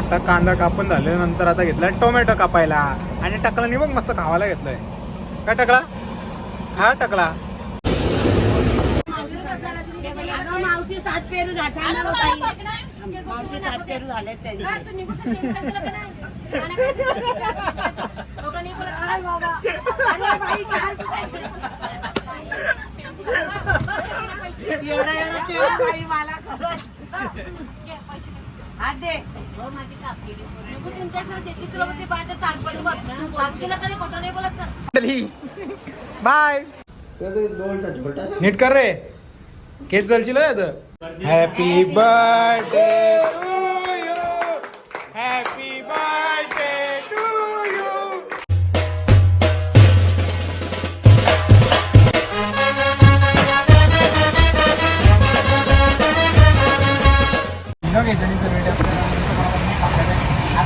शकता कांदा कापून झाल्यानंतर आता घेतलाय टोमॅटो कापायला. आणि टकलाने बघ मस्त खावायला घेतलंय. काय टकला? हा टकला. हो, माझी कापलेली बाय. नीट कर रे. केस जलशील हॅपी बर्थडे आता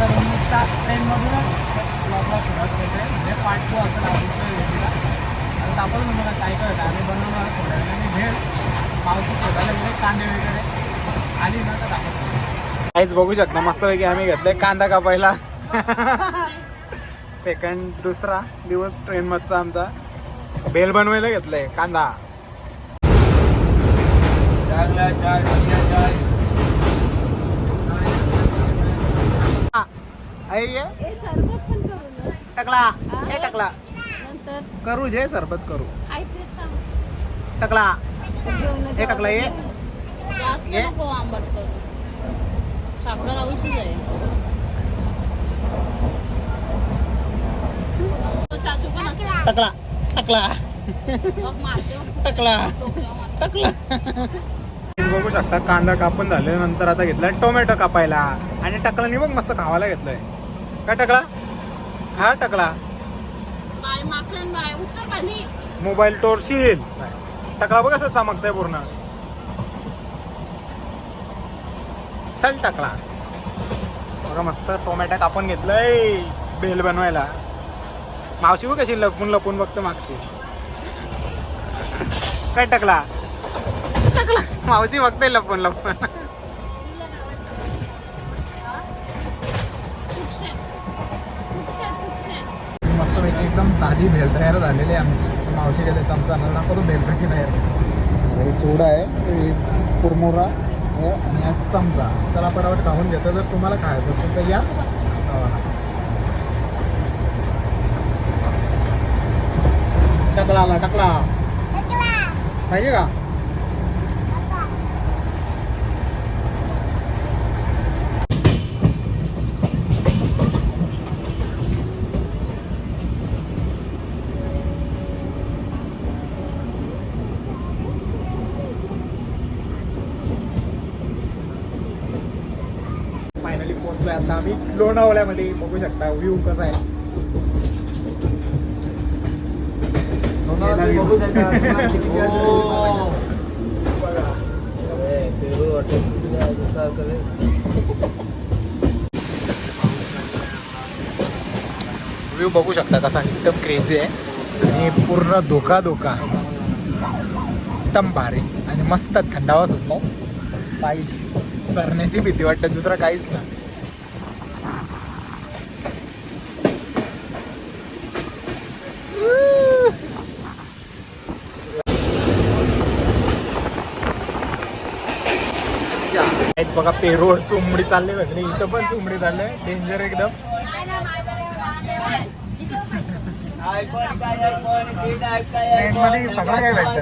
दोन वाजता ट्रेनमधूनच ब्लॉगला सुरुवात करते म्हणजे पार्ट टू असेल आवडीचं रेसिपीला आता दाखवलं तुम्हाला काय होतं आम्ही बनवणार थोड्या वेळाने. भेळ पावशी शोधायला गेले कांदे वगैरे. आली ना तर दाखवतो. काहीच बघू शकता मस्तपैकी आम्ही घेतलंय कांदा कापायला. सेकंड दुसरा दिवस ट्रेन मधचा आमचा. बेल बनवायला घेतलंय कांदा. आई ये सरबत पण करू ना. टकला. हे टकला. नंतर? करू जे सरबत करू. टकला. हे टकला ये. जास्त ये. नको आंबट करू. साखर हवीच आहे. तो चाचू पण असेल. टकला. टकला. टकला. मारते. बघू शकता कांदा कापून झाल्यानंतर आता घेतलाय टोमॅटो कापायला. आणि टकलाने बघ मस्त खावायला घेतलंय. काय टकला? हा टकला. बाय माखन बाय उत्तर खाली मोबाईल तोडशील टकला बघ असं चमकतंय पूर्ण. चल टकला. बघा मस्त टोमॅटो कापून घेतलंय. बेल बनवायला. मावशी बघ कशी लपून लपून बघते मागशी. काय टकला? टकला. मावशी बघते लपून लपून. एकदम साधी भेल तयार झालेली आहे आमची. मावशी गेले चमचा आणला दाखवतो भेल कशी तयार. हे चिवडा आहे हे कुरमुरा हे आणि चमचा. चला पटापट खाऊन घेतो. जर तुम्हाला खायचं असेल तर या. टकला आला टकला. पाहिजे का? पोहोचलोय आता. आम्ही लोणावळ्यामध्ये बघू शकता. व्ह्यू कसा आहे. व्ह्यू बघू शकता. कसा एकदम क्रेझी आहे. आणि पूर्ण धोका धोका एकदम भारी. आणि मस्त थंडावा सुटला पायी सरण्याची भीती वाटते. दुसरं काहीच नाही. बघा पेरूवर चुमडी चालली सगळी इथं पण चुमडी चालले डेंजर एकदम. सगळं काय भेटतं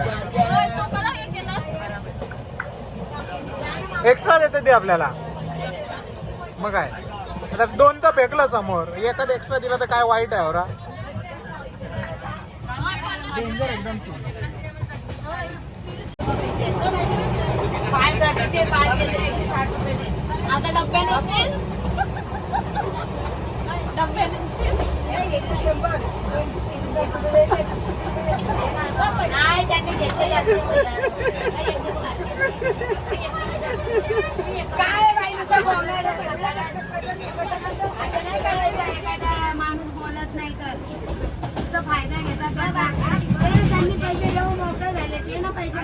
एक्स्ट्रा देते ते आपल्याला. मग काय? आता दोन तर फेकलं समोर. एखादं एक्स्ट्रा दिलं तर काय वाईट आहे होरा डेंजर एकदम आता डब्यात असेल एकशे शंभर. नाही त्यांनी घेतले जास्त काय बाई नुसतं बोलायला आता नाही करायचं एखादा माणूस बोलत नाही तर. नुसतं फायदा घेतात. त्यांनी पैसे घेऊन मोकळे झाले. ते ना पैसे.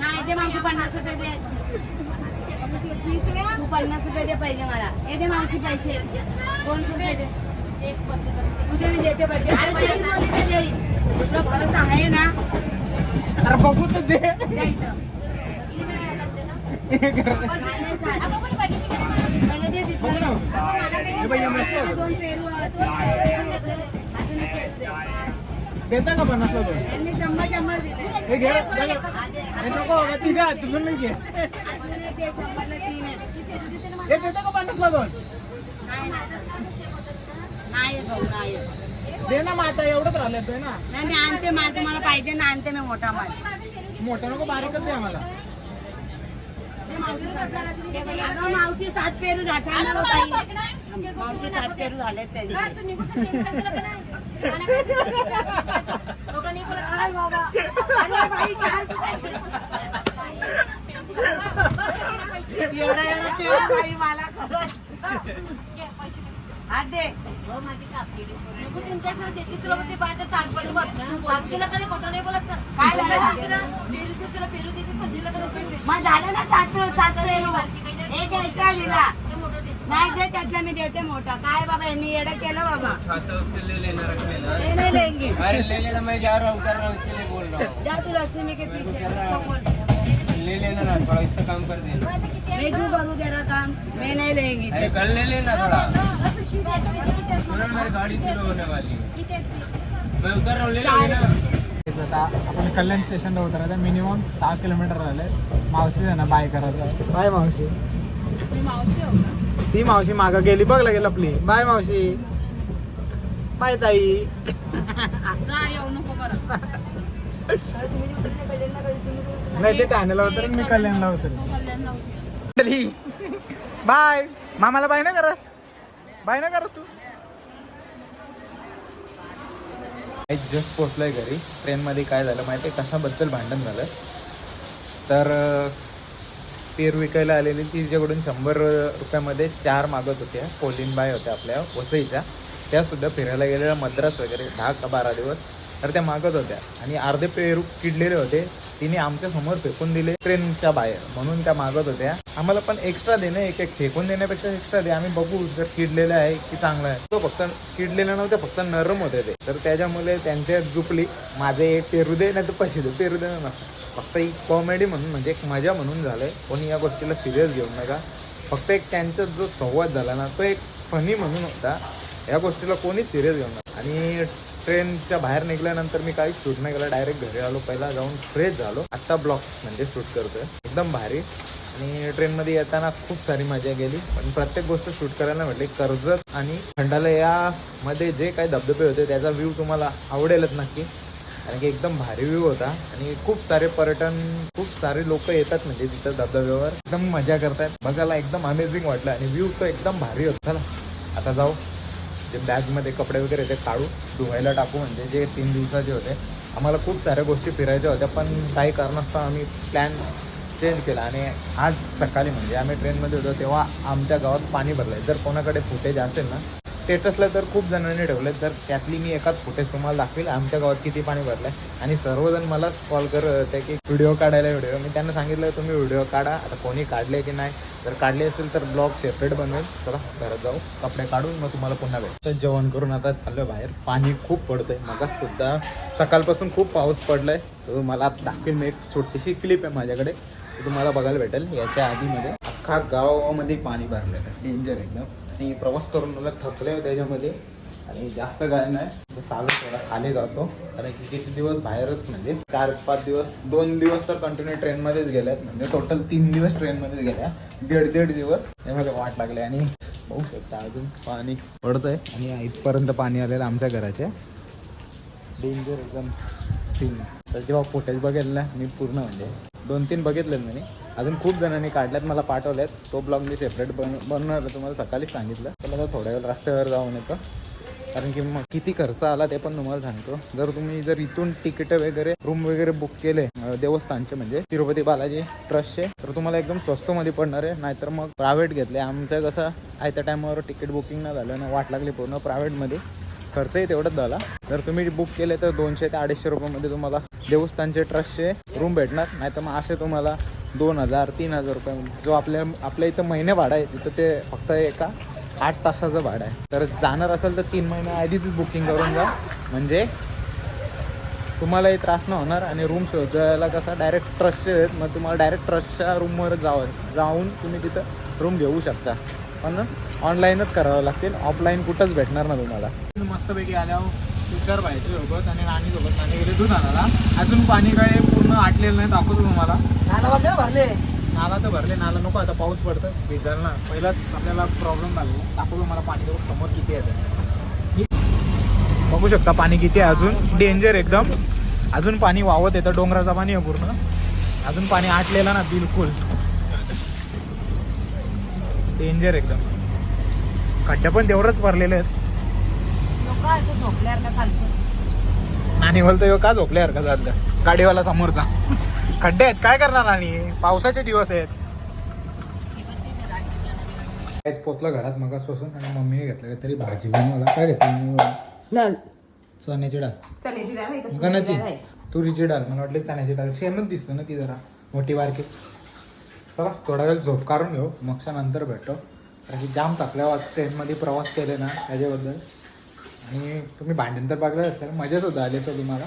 नाही ते मागचे पन्नास रुपये दे. तू पन्नास रुपये दे पहिले मला. हे दे मावशी पैसे. दोनशे रुपये दे. तुझे मी देते. तुला आहे ना? अरे बघू तर दे. दे. दोन पेरू अजून एक पेरू. देता का पन्नासला दोन हे घे. हे नको बाबा, तिच्या तुझं नाही घे. हे देता का पन्नासला दोन नाही नाही भाऊ नाही दे ना माता एवढंच राहिलं ते ना. नाही मी आणते माल तुम्हाला पाहिजे ना आणते मी मोठा माल. मोठं नको बारीकच दे आम्हाला अगं, मावशी सात पेरू झाले. मावशी सात पेरू मला हो, माझी झालं मग झालं ना सात सात पेरू. एक एक्स्ट्रा दिला नाही दे त्यातला मी देते मोठा. काय बाबा यांनी येडं केलं बाबा. खाता उससे ले लेना रख लेना ते नाही लेंगे. अरे ले लेना मैं जा रहा हूँ कर रहा हूँ इसके लिए बोल रहा हूँ जा तू लक्ष्मी के पीछे समोर. ले लेना ना थोड़ा इसका काम कर देना मैं क्यों करूँ तेरा काम. मैं नहीं लेंगी. अरे कल ले लेना थोड़ा. मेरी गाड़ी होने वाली है मैं उतर रहा हूँ ले आता आपण कल्याण स्टेशनला उतरायचं मिनिमम सहा किलोमीटर राहिले. मावशी आहे ना बाय करायचं. बाय मावशी. ती मावशी मागं गेली बघ लगे लपली. बाय मावशी. बाय ताई. येऊ नको परत. नाही ते ठाण्याला उतर मी कल्याणला उतर बाय. मामाला बाय ना करस. बाय ना करत तू. जस्ट पोचलोय घरी. ट्रेनमध्ये काय झालं माहिती आहे कशाबद्दल भांडण झालं? तर पेरू विकायला आलेली तिच्याकडून शंभर रुपयामध्ये चार मागत होत्या. कोलिनबाई होत्या आपल्या वसईच्या. त्यासुद्धा फिरायला गेलेल्या मद्रास वगैरे दहा का बारा दिवस. तर त्या मागत होत्या. आणि अर्धे पेरू किडलेले होते. तिने आमच्यासमोर फेकून दिले ट्रेनच्या बाहेर. म्हणून त्या मागत होत्या. आम्हाला पण एक्स्ट्रा देणे एक एक फेकून देण्यापेक्षा एक्स्ट्रा दे. आम्ही बघू जर किडलेलं आहे की चांगलं आहे. तो फक्त किडलेलं नव्हते फक्त नरम होते ते. तर त्याच्यामुळे त्यांच्या जुपली माझे एक पेरू दे नाही तर पैसे दे. पेरू दे ना फक्त एक कॉमेडी म्हणून म्हणजे एक मजा म्हणून झालंय. कोणी या गोष्टीला सिरियस घेऊ नका. फक्त एक त्यांचा जो संवाद झाला ना तो एक फनी म्हणून होता. या गोष्टीला कोणी सिरियस घेऊ नका. आणि ट्रेनच्या बाहेर निघाल्यानंतर मी काही शूट नाही केलं. डायरेक्ट घरी आलो. पहिला जाऊन फ्रेश झालो. आत्ता ब्लॉक म्हणजे शूट करतोय. एकदम भारी. आणि ट्रेनमध्ये येताना खूप सारी मजा गेली. पण प्रत्येक गोष्ट शूट करायला म्हटले कर्जत आणि खंडालयामध्ये जे काही धबधबे होते त्याचा व्ह्यू तुम्हाला आवडेलच नक्की. कारण की एकदम भारी व्ह्यू होता. आणि खूप सारे पर्यटन खूप सारे लोक येतात म्हणजे तिथं धबधब्यावर. एकदम मजा करतात बघायला एकदम अमेझिंग वाटलं. आणि व्ह्यू तर एकदम भारी होता. चला आता जाऊ. जे बॅगमध्ये कपडे वगैरे ते काढू धुवायला टाकू. म्हणजे जे तीन दिवसाचे होते. आम्हाला खूप साऱ्या गोष्टी फिरायच्या होत्या पण काही कारणास्तव आम्ही प्लॅन चेंज केला. आणि आज सकाळी म्हणजे आम्ही ट्रेनमध्ये होतो तेव्हा आमच्या गावात पाणी भरलंय. जर कोणाकडे फुटेज असेल ना स्टेटसला तर खूप जणांनी ठेवले तर त्यातली मी एकाच फुटेज तुम्हाला दाखवेल. आमच्या गावात किती पाणी भरलंय. आणि सर्वजण मला कॉल करत होते की व्हिडिओ काढायला व्हिडिओ मी त्यांना सांगितलं तुम्ही व्हिडिओ काढा. आता कोणी काढले की नाही? जर काढले असेल तर ब्लॉग सेपरेट बनवेल. चला घरात जाऊ. कपडे काढून मग तुम्हाला पुन्हा भेट. तर जेवण करून आता चाललं बाहेर. पाणी खूप पडतंय. मग सुद्धा सकाळपासून खूप पाऊस पडलाय. तर मला दाखवेल मी एक छोटीशी क्लिप आहे माझ्याकडे. तुम्हाला बघायला भेटेल. याच्या आधीमध्ये अख्खा गावामध्ये पाणी भरलेलं आहे. डेंजर एकदम. आणि प्रवास करून मला थकले त्याच्यामध्ये. आणि जास्त काय नाही. चालत चालू थोडा खाली जातो. कारण की किती दिवस बाहेरच म्हणजे चार पाच दिवस दोन दिवस तर कंटिन्यू ट्रेनमध्येच गेल्यात. म्हणजे टोटल तीन दिवस ट्रेनमध्येच गेल्या. दीड दीड दिवस. मला वाट लागली. आणि बघू शकता अजून पाणी पडतंय. आणि इथपर्यंत पाणी आलेलं आमच्या घराच्या डेंजर एकदम सीन तर जेव्हा फुटेज बघितलं मी पूर्ण म्हणजे दोन तीन बघितलेत मी. अजून खूप जणांनी काढल्यात मला पाठवल्यात. तो ब्लॉग मी सेपरेट बन बनवणार आहे, तुम्हाला सकाळीच सांगितलं. तर मला थोड्या वेळ रस्त्यावर जाऊन येतो. कारण की मग किती खर्च आला ते पण तुम्हाला सांगतो. जर तुम्ही जर इथून तिकीट वगैरे रूम वगैरे बुक केले देवस्थानचे म्हणजे तिरुपती बालाजी ट्रस्टचे तर तुम्हाला एकदम स्वस्तमध्ये पडणार आहे. नाहीतर मग प्रायव्हेट घेतले. आमचं कसं आयत्या टायमावर तिकीट बुकिंग नाही झालं ना वाट लागली पूर्ण प्रायव्हेटमध्ये खर्चही तेवढाच झाला. जर तुम्ही बुक केले तर दोनशे ते अडीचशे रुपयामध्ये तुम्हाला देवस्थानचे ट्रस्टचे रूम भेटणार. नाही तर मग असे तुम्हाला दोन हजार तीन हजार रुपये जो आपल्या आपल्या इथं महिने भाडं आहे तिथं ते फक्त एका आठ तासाचं भाडं आहे. तर जाणार असेल तर तीन महिने आधीच बुकिंग करून जा. म्हणजे तुम्हालाही त्रास न होणार आणि रूम शोधायला कसा डायरेक्ट ट्रस्टचे आहेत मग तुम्हाला डायरेक्ट ट्रस्टच्या रूमवर जावं जाऊन तुम्ही तिथं रूम घेऊ शकता. पण ऑनलाईनच करावं लागतील. ऑफलाईन कुठंच भेटणार ना तुम्हाला. मस्तपैकी आल्यावर तुषार भाईच्या सोबत आणि नानी सोबत नानी गेले दूध आणायला. अजून पाणी काय पूर्ण आटलेलं नाही दाखवतो तुम्हाला. भरले. नाला तर भरले नाला नको आता पाऊस पडतं भिजाल ना पहिलाच आपल्याला प्रॉब्लेम झाला. दाखवतो मला पाणी समोर किती आहे. बघू शकता पाणी किती आहे अजून. डेंजर एकदम. अजून पाणी वावत येतं डोंगराचं पाणी आहे पूर्ण. अजून पाणी आटलेलं ना बिलकुल. डेंजर एकदम. खड्डे पण तेवढंच भरलेले आहेत. लोक असं झोपल्यावर का चालतं आणि बोलतो ह्यो का झोपले हरकत झालं गाडीवाला समोरचा. खड्डे आहेत काय करणार आणि? पावसाचे दिवस आहेत. काहीच पोचलं घरात मगासपासून आणि मम्मीने घेतलं तरी भाजी बनवला. काय घेतलं चण्याची डाळ. गणाची तुरीची डाळ मला वाटलं चण्याची डाळ. सेमच दिसतं ना ती जरा मोठी बारकी. चला थोडा वेळ झोप काढून घेऊ. मगच्या नंतर भेटतो कारण की जाम टाकल्या वाजता ट्रेनमध्ये प्रवास केले ना त्याच्याबद्दल. आणि तुम्ही भांडण तर बघलं असेल मजाच होतं आली असं तुम्हाला.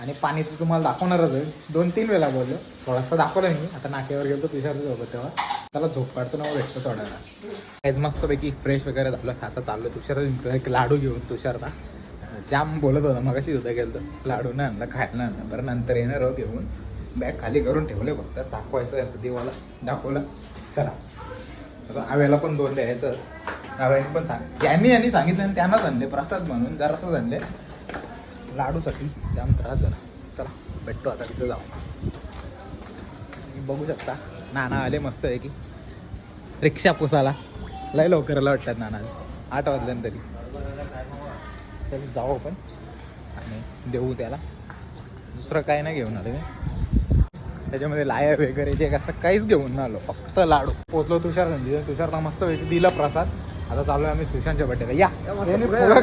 आणि पाणी तर तुम्हाला दाखवणारच आहे. दोन तीन वेळा बोललो. थोडासा दाखवलं मी. आता नाक्यावर गेलो तुषारचं सोबत तेव्हा. त्याला झोप काढतो ना भेटतो थोडा वेळा काहीच मस्तपैकी फ्रेश वगैरे झालं आता चाललो तुषार एक लाडू घेऊन तुषारला. जाम बोलत होता मग कशी होता गेलं लाडू नाही आणला खायला नाही आणला. बरं नंतर येणार आहोत घेऊन. बॅग खाली करून ठेवले फक्त. दाखवायचं देवाला. दाखवलं. चला. आता आव्याला पण दोन द्यायचं. आव्याने पण सांग त्यांनी यांनी सांगितलं आणि त्यांनाच आणले प्रसाद म्हणून जरासंच आणले. लाडूसाठी जाम त्रास झाला. चला भेटतो आता तिथं जाऊ. बघू शकता नाना आले मस्त आहे की रिक्षा पुसाला. लय लवकरला वाटतात नाना आठ आठ वाजल्यानंतरी चल जाऊ आपण. आणि देऊ त्याला. दुसरं काय नाही घेऊन आलो मी. त्याच्यामध्ये लाया वगैरे जे असतं काहीच घेऊन आलो. फक्त लाडू. पोचलो तुषार संधी तुषारला मस्त दिला प्रसाद. आता चालू आम्ही सुशांतच्या बड्डेला या.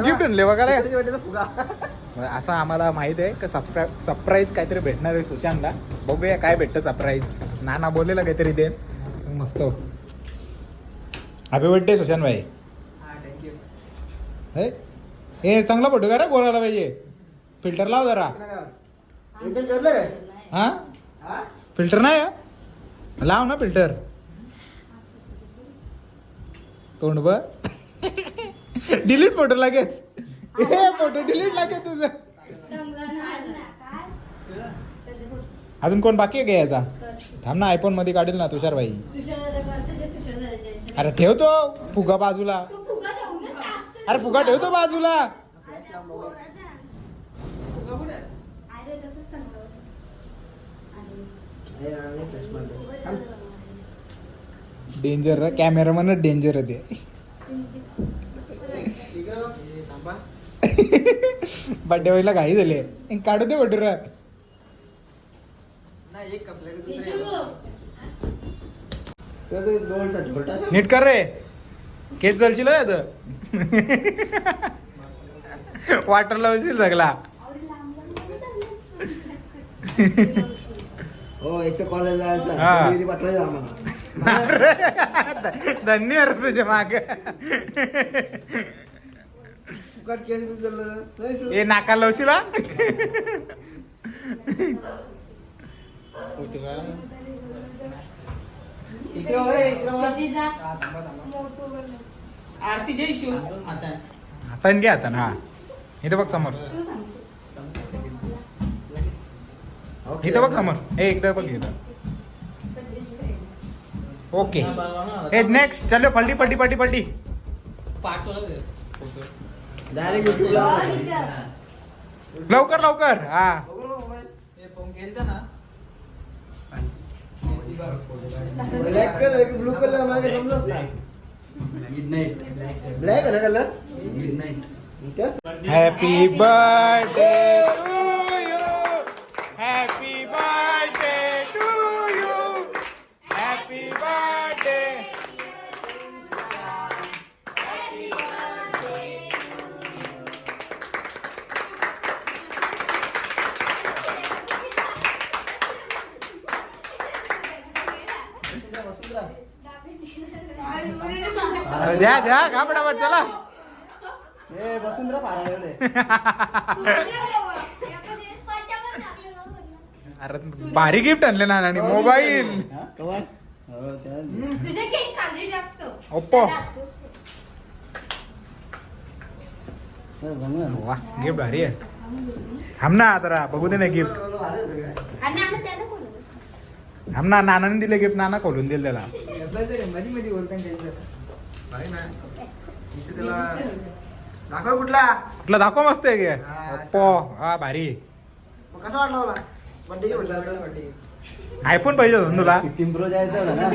गिफ्ट आणले मग असं आम्हाला माहीत आहे का सबस्क्राईब सरप्राईज काहीतरी भेटणार आहे सुशांतला. बघूया काय भेटतं सरप्राईज नाना बोललेला काहीतरी दे. मस्त. हॅपी बर्थडे सुशांत भाई. हे? चांगला फोटो का रे बोलायला पाहिजे? फिल्टर लाव जरा. हा? फिल्टर नाही आहे? लाव ना फिल्टर तोंड ब डिलीट फोटो लागेल हे फोटो डिलीट लागेल तुझं. अजून कोण बाकी आहे का याचा? थांब ना आयफोनमध्ये काढेल ना तुषार भाई अरे ठेवतो फुगा बाजूला. अरे फुगा ठेवतो बाजूला. डेंजर कॅमेरामॅनच डेंजर आहे ते. बड्डे व्हायला घाई झाली काढू दे बड्डे रा. नीट कर रे. केस जलशील आता. वाटर लावशील सगळा हो याचं कॉलेज जायचं. धन्यवाद तुझ्या माग. फुकट केस. हे नाका लावशील. हा? इकडे हो, ए, इकडे थांबा, थांबा. आरती जय शिव. आता. हाताने घे हाताने हा. इथं बघ समोर. इथं बघ समोर. हे एकदा बघ इथं. ओके. हे नेक्स्ट चलो पलटी पलटी पलटी पलटी. लवकर लवकर. हा. ब्लॅक कलर ब्लू कलर मला काही समजत नाही. ब्लॅक ना कलर तेच हॅपी बर्थडे ए बसून रे पारायले अरे भारी गिफ्ट आणले ना आणि मोबाईल हो टाकतो. ओप्पो वा गिफ्ट भारी आहे. थांब ना आता बघू दे ना गिफ्ट. थांब ना नानाने दिले गिफ्ट नाना खोलून दिले त्याला. दाखव कुठला. कुठला दाखव मस्त आहे गे हा, ओप्पो हा भारी. कसा वाटला मला बड्डे बड्डे आयफोन पाहिजे होता ना तुला? जायचं ना.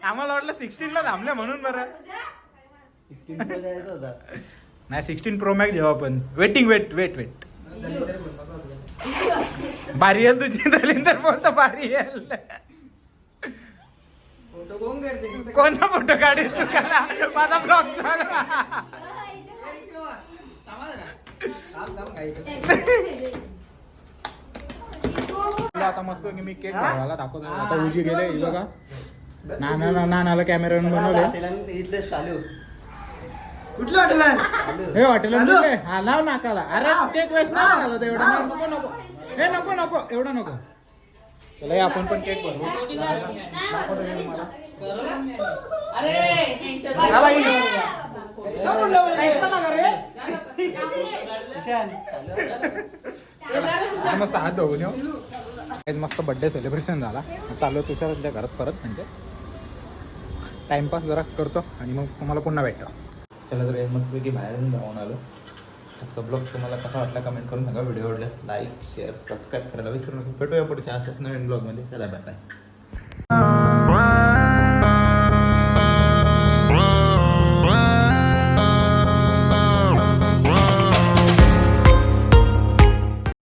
आम्हाला वाटलं सिक्स्टीन ला थांबले म्हणून बरं. जायचं होता. नाही सिक्स्टीन प्रो मॅक्स घेऊ आपण. वेटिंग वेट वेट वेट भारी येईल तुझी. दलिंदर बोलतो भारी येईल. कोण फोटो काढेल माझा ब्लॉग आता मस्त की मी केक बनवायला दाखवतो. आता उजी गेले बघा. नाना नानाला कॅमेरा बनवले. इथले चालू. कुठलं हॉटेल हे हॉटेल हा लाव नाकाला. अरे केक वेस्ट नाही झाला एवढा नाही, नको नको. हे नको नको एवढं नको. चला हे आपण पण केक बनवू. मस्त हात धुवून येऊ. मस्त बर्थडे सेलिब्रेशन झाला. चालू तुझ्या घरात परत म्हणजे. टाइमपास जरा करतो आणि मग तुम्हाला पुन्हा भेटतो. चला तर मस्तपैकी बाहेरून जाऊन आलो. आजचा ब्लॉग तुम्हाला कसा वाटला कमेंट करून सांगा. व्हिडिओ आवडल्यास लाईक शेअर सबस्क्राईब करायला विसरू नका. भेटूया पुढच्या अशाच नवीन ब्लॉगमध्ये चला बाय बाय